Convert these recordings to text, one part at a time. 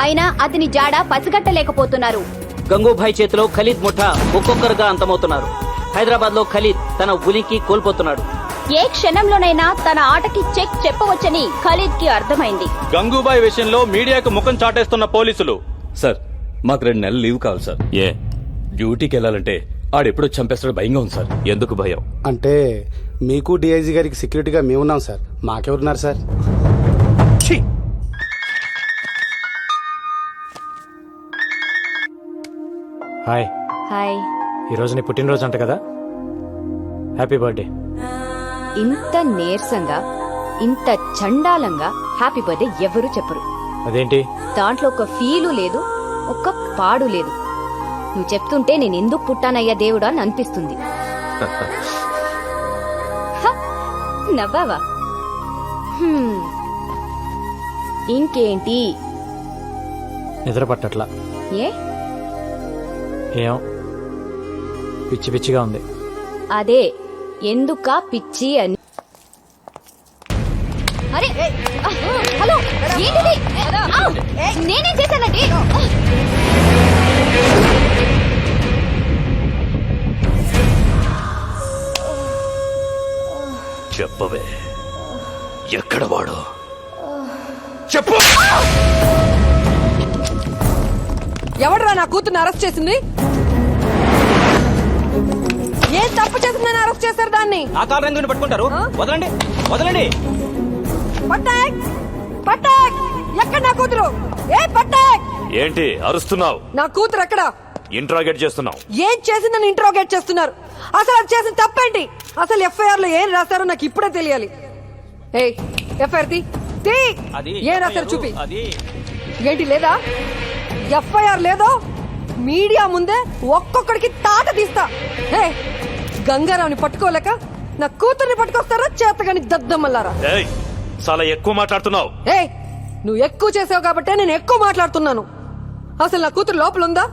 అయినా అతని జాడ పసిగట్టలేకపోతున్నారు. గంగూభాయ్ చేతిలో ఖలీద్ ముఠా ఒక్కొక్కరుగా అంతమవుతున్నారు. హైదరాబాద్లో ఖలీద్ తన ఉనికి కోల్పోతున్నాడు. ఏ క్షణంలోనైనా తన ఆటకి చెక్ చెప్పవచ్చని ఖలీద్కి అర్థమైంది. గంగూబాయ్ విషయంలో మీడియాకు ముఖం చాటేస్తున్న పోలీసులు. సార్ మాకు రెండు నెలలు లీవ్ కావాలి సార్. ఏ? డ్యూటీకి వెళ్ళాలంటే ఆడెప్పుడో చంపేస్తాడో భయంగా ఉంది సార్. ఎందుకు భయం? అంటే మీకు డిఐజీ గారికి సెక్యూరిటీగా మేమున్నాం సార్. మాకెవరున్నారు సార్? హాయ్. హాయ్. ఈరోజు నీ పుట్టినరోజు అంట కదా? హ్యాపీ బర్త్డే ఇంత నీరసంగా ఇంత చండాలంగా హ్యాపీ బర్త్డే ఎవరు చెప్పరు. అదేంటి? దాంట్లో ఒక ఫీలు లేదు ఒక్క పాడు లేదు. నువ్వు చెప్తుంటే నేను ఎందుకు పుట్టానయ్యా దేవుడా అని అనిపిస్తుంది. హ, నవ్వావా? హ్మ్. ఇంకేంటి? నిద్ర పట్టట్లా ఏ? ఏం పిచ్చి పిచ్చిగా ఉంది. అదే ఎందుక పిచ్చి అని. అరే హలో ఏంటిది? నేనేం చేశానండి? చెప్పవే ఎక్కడ వాడు? చెప్పు! ఎవడరా నా కూతుర్ని అరెస్ట్ చేసింది? ఏం తప్పు చేసిందని అరెస్ట్ చేశారు దాన్ని? ఆ కారు ఎందుకు పట్టుకుంటారు వదలండి వదలండి. పట్టాక్ పట్టాక్ ఎక్కడ నా కూతురు? ఏ పట్టాక్ ఏంటి అరుస్తున్నావు? నా కూతురు ఎక్కడ? ఇంట్రాగేట్ చేస్తున్నావు. ఏం చేసిందని ఇంట్రోగేట్ చేస్తున్నారు? అసలు అది చేసిన తప్పేంటి? అసలు ఎఫ్ఐఆర్లో ఏం రాశారో నాకు ఇప్పుడే తెలియాలి. ఏ ఎఫ్ఐఆర్ తీ ఏం రాశారు చూపి. అది. ఏంటి లేదా? ఎఫ్ఐఆర్ లేదో? మీడియా ముందే ఒక్కొక్కడికి తాట తీస్తా. హే గంగారావుని పట్టుకోలేక నా కూతుర్ని పట్టుకొస్తారా చేతగాని దద్దమ్మల్లారా? ఏయ్ చాలా ఎక్కువ మాట్లాడుతున్నావు. ఏ నువ్వు ఎక్కువ చేసావు కాబట్టే నేను ఎక్కువ మాట్లాడుతున్నాను. అసలు నా కూతురు లోపల ఉందా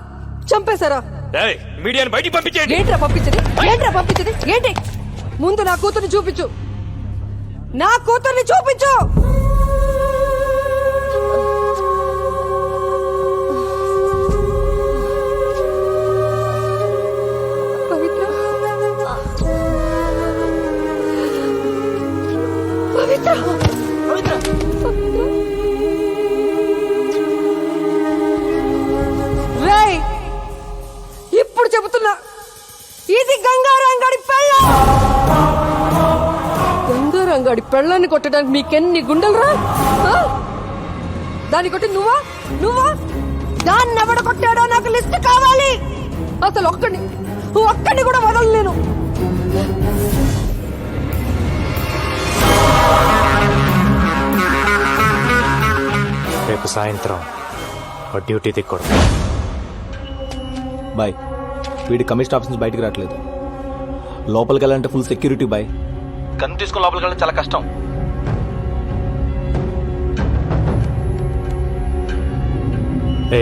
చంపేశారా? ఏయ్ మీడియాని బయటికి పంపించేయండి. ఏంట్రా పంపించది? ఏంట్రా పంపించది? ఏంటి? ముందు నా కూతుర్ని చూపించు. నా కూతుర్ని చూపించు! రేయ్ ఇప్పుడు చెబుతున్నా. ఇది గంగారంగడి పెళ్ళ. గంగారంగడి పెళ్ళాన్ని కొట్టడానికి మీకెన్ని గుండెలరా ఆ? దాన్ని కొట్టి నువ్వా? నువ్వా? దాన్ని ఎవడ కొట్టాడో నాకు లిస్ట్ కావాలి. అసలు ఒక్కడిని ఒక్కడిని కూడా వదలలేను రేపు సాయంత్రం వాడు డ్యూటీ దిక్కడు బాయ్. వీడి కమిషన్ ఆఫీస్ నుంచి బయటికి రావట్లేదు. లోపలికి వెళ్ళాలంటే ఫుల్ సెక్యూరిటీ బాయ్. కన్ను తీసుకుని లోపలికి వెళ్ళడం చాలా కష్టం. ఏ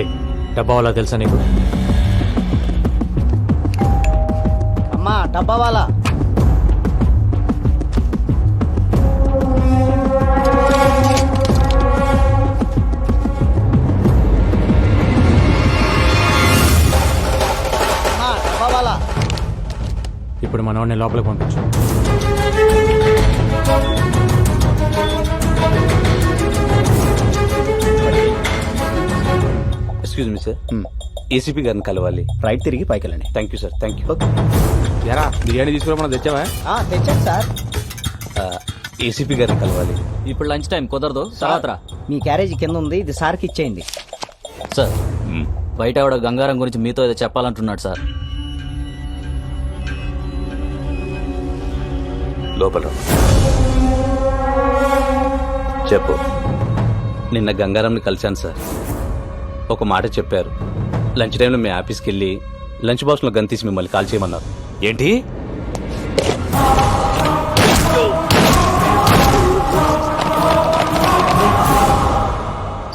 డబ్బా వాళ్ళ తెలుసా నీకు? అమ్మా డబ్బా వాళ్ళ. ఇప్పుడు మనవాడిని లోపలికి పంపించు. ఎక్స్క్యూజ్ మీ సార్ ఏసీపీ గారిని కలవాలి. రైట్ తిరిగి పైకి వెళ్ళండి. Thank you sir thank you ఎరా బిర్యానీ తీసుకురా తెచ్చావా? తెచ్చాను సార్ ఏసీపీ గారిని కలవాలి. ఇప్పుడు లంచ్ టైం కుదరదు. తర్వాత రా. మీ క్యారేజ్ కింద ఉంది ఇది సార్కి ఇచ్చేయండి. సార్ బయట ఆవిడ గంగారం గురించి మీతో ఏదో చెప్పాలంటున్నాడు సార్. లోపల. చెప్పు. నిన్న గంగారాంని కలిశాను సార్. ఒక మాట చెప్పారు. లంచ్ టైంలో మీ ఆఫీస్కి వెళ్ళి లంచ్ బాక్స్లో గన్ తీసి మిమ్మల్ని కాల్ చేయమన్నారు. ఏంటి?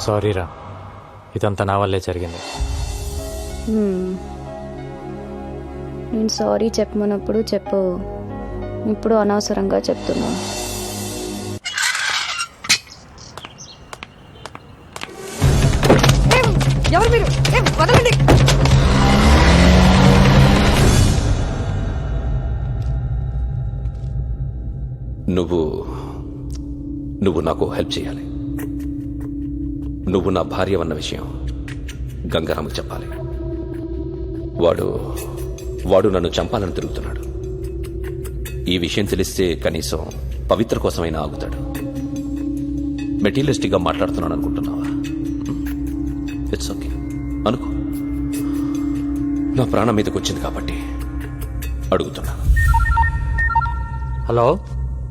సారీ రా. ఇదంతా నా వల్లే జరిగింది. నేను సారీ చెప్పమన్నప్పుడు చెప్పు. ఇప్పుడు అనవసరంగా చెప్తున్నాను. ఏ ఎవరు మీరు? ఏ, వదలండి. నువ్వు నువ్వు నాకు హెల్ప్ చేయాలి. నువ్వు నా భార్య అన్న విషయం గంగారాముకు చెప్పాలి. వాడు వాడు నన్ను చంపాలని తిరుగుతున్నాడు. ఈ విషయం తెలిస్తే కనీసం పవిత్ర కోసమైనా ఆగుతాడు. మెటీరియలిస్టిక్గా మాట్లాడుతున్నాను అనుకుంటున్నావా? ఇట్స్ ఓకే అనుకో. నా ప్రాణం మీదకి వచ్చింది కాబట్టి అడుగుతున్నా. హలో?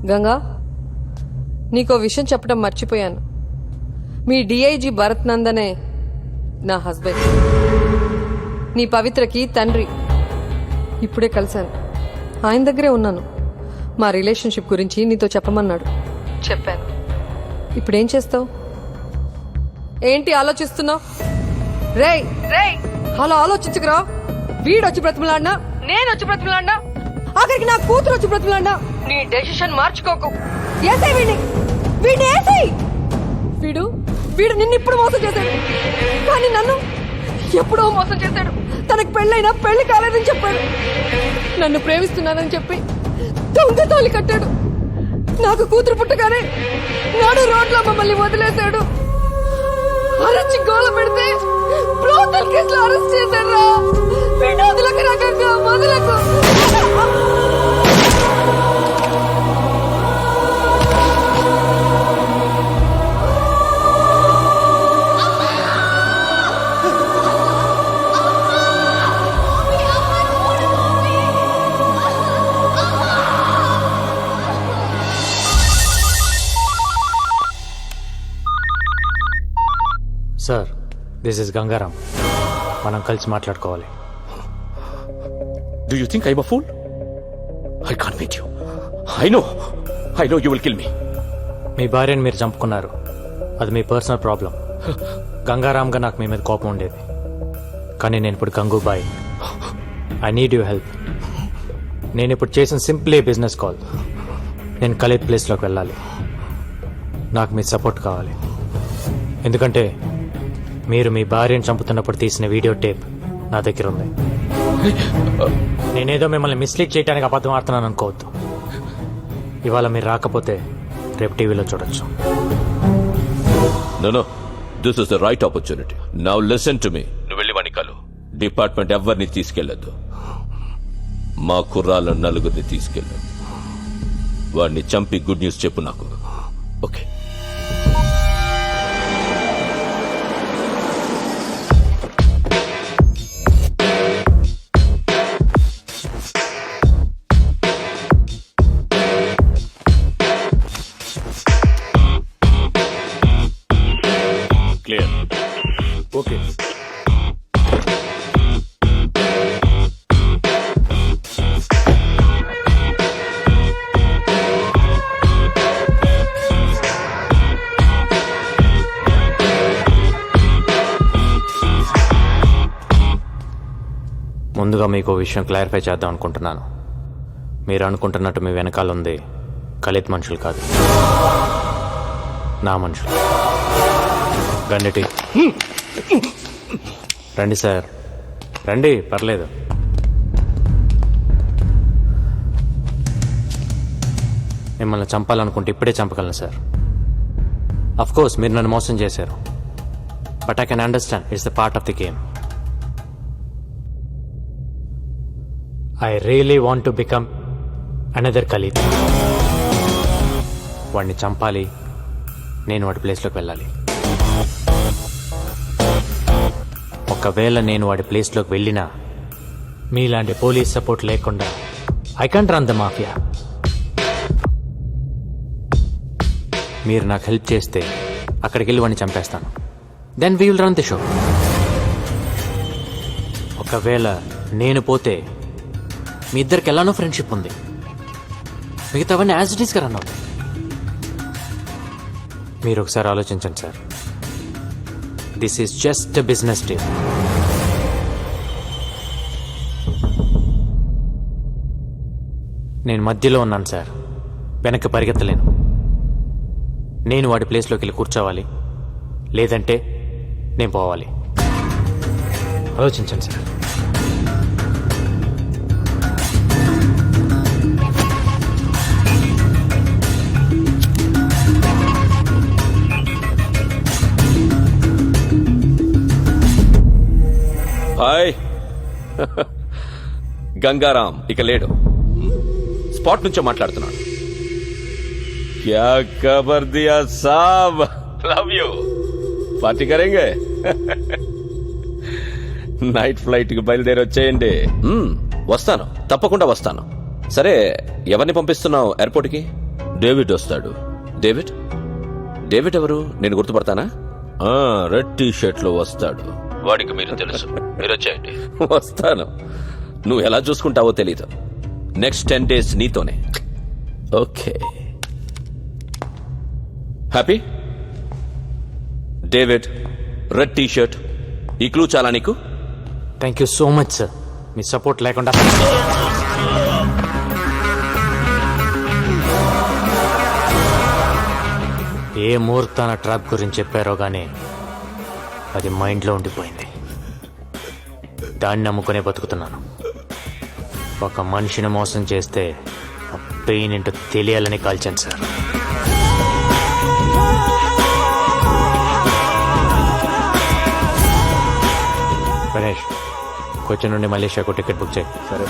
గంగా నీకో విషయం చెప్పడం మర్చిపోయాను. మీ డిఐజీ భరత్ నందనే నా హస్బెండ్. నీ పవిత్రకి తండ్రి. ఇప్పుడే కలిశాను. ఆయన దగ్గరే ఉన్నాను. మా రిలేషన్షిప్ గురించి నీతో చెప్పమన్నాడు. చెప్పాను. ఇప్పుడేం చేస్తావు? ఏంటి ఆలోచిస్తున్నావు? రేయ్! రేయ్! అలా ఆలోచించుకురా. వీడొచ్చి బ్రతిమలాడినా? నేను వచ్చి బ్రతిమలాడినా? ఆఖరికి నా కూతురు వచ్చి బ్రతిమలాడినా? నీ డెసిషన్ మార్చుకోకు. ఏసై వీడిని! వీడిని ఏసై వీడు వీడు నిన్ను ఇప్పుడు మోసం చేశాడు. కానీ నన్ను ఎప్పుడో మోసం చేశాడు. తనకు పెళ్ళైనా పెళ్ళి కాలేదని చెప్పాడు. నన్ను ప్రేమిస్తున్నానని చెప్పి దొంగ తాళి కట్టాడు. నాకు కూతురు పుట్టగానే నాడు రోడ్లో మమ్మల్ని వదిలేశాడు. అరచి గోల పెడితే సార్ దిస్ ఇస్ గంగారాం మనం కలిసి మాట్లాడుకోవాలి. Do you think I'm a fool? I can't meet you. I know. I know you will kill me. మీ భార్యని మీరు చంపుకున్నారు. అది మీ పర్సనల్ ప్రాబ్లం గంగారాంగా నాకు మీ మీద కోపం ఉండేది. కానీ నేను ఇప్పుడు Gangubai. I need you help నేను ఇప్పుడు చేసిన సింప్లీ బిజినెస్ కాల్ నేను కలీద్ ప్లేస్లోకి వెళ్ళాలి. నాకు మీ సపోర్ట్ కావాలి. ఎందుకంటే మీరు మీ భార్యను చంపుతున్నప్పుడు తీసిన వీడియో టేప్ నా దగ్గర ఉంది. నేనేదో మిమ్మల్ని మిస్లీడ్ చేయడానికి అబద్ధం ఆడుతున్నాను అనుకోవద్దు. ఇవాళ మీరు రాకపోతే రేపు టీవీలో చూడొచ్చు. No, no. This is the right opportunity. Now listen to me. నువ్వు వెళ్ళి డిపార్ట్మెంట్ ఎవరిని తీసుకెళ్ళొద్దు మా కుర్రాల నలుగురిని తీసుకెళ్ళు. వాడిని చంపి గుడ్ న్యూస్ చెప్పు నాకు. ఓకే ముందుగా మీకు విషయం క్లారిఫై చేద్దాం అనుకుంటున్నాను. మీరు అనుకుంటున్నట్టు మీ వెనకాల ఉంది కలిత్ మనుషులు కాదు. నా మనుషులు. రండి రండి సార్. రండి పర్లేదు. మిమ్మల్ని చంపాలనుకుంటే ఇప్పుడే చంపగలను సార్. అఫ్ కోర్స్ మీరు నన్ను మోసం చేశారు. But I can understand it's the part of the game I really want to become another Khalid వాడిని చంపాలి. నేను వాడి ప్లేస్లోకి వెళ్ళాలి. ఒకవేళ నేను వాడి ప్లేస్లోకి వెళ్ళినా మీలాంటి పోలీస్ సపోర్ట్ లేకుండా I can't run the mafia మీరు నాకు హెల్ప్ చేస్తే అక్కడికి వెళ్ళి వాడిని చంపేస్తాను. Then we will run the show ఒకవేళ నేను పోతే మీ ఇద్దరికి ఎలానో ఫ్రెండ్షిప్ ఉంది మిగతావన్నీ యాజ్ ఇట్ ఈస్గా రన్ అవుతాయి మీరు ఒకసారి ఆలోచించండి sir. This is just business deal నేను మధ్యలో ఉన్నాను సార్. వెనక్కి పరిగెత్తలేను. నేను వాడి ప్లేస్లోకి వెళ్ళి కూర్చోవాలి. లేదంటే నేను పోవాలి. ఆలోచించండి సార్. హాయ్. గంగారాం ఇక లేడు. స్పాట్ నుంచే మాట్లాడుతున్నాడు. క్యా ఖబర్ దియా సాబ్? Love you. పార్టీ కరేంగే? నైట్ ఫ్లైట్కి బయలుదేరి వచ్చేయండి. వస్తాను. తప్పకుండా వస్తాను. సరే ఎవరిని పంపిస్తున్నావు ఎయిర్పోర్ట్కి డేవిడ్ వస్తాడు. డేవిడ్? డేవిడ్ ఎవరు? నేను గుర్తుపడతానా? ఆ, రెడ్ టీ షర్ట్లో వస్తాడు. వాడికి మీరు తెలుసు. మీరు వచ్చేయండి. వస్తాను. నువ్వు ఎలా చూసుకుంటావో తెలీదు. నెక్స్ట్ టెన్ డేస్ నీతోనే. Okay happy David red T shirt ఈ క్లూ చాలా నీకు? Thank you so much sir me support లేకుండా ఏ ముహూర్తాన ట్రాప్ గురించి చెప్పారో కానీ అది మైండ్లో ఉండిపోయింది. దాన్ని నమ్ముకునే బతుకుతున్నాను. ఒక మనిషిని మోసం చేస్తే ఆ పెయిన్ ఏంటో తెలియాలని కాల్చాను సార్. గణేష్ కొచ్చి నుండి మలేషియాకు టికెట్ బుక్ చేయి. సరే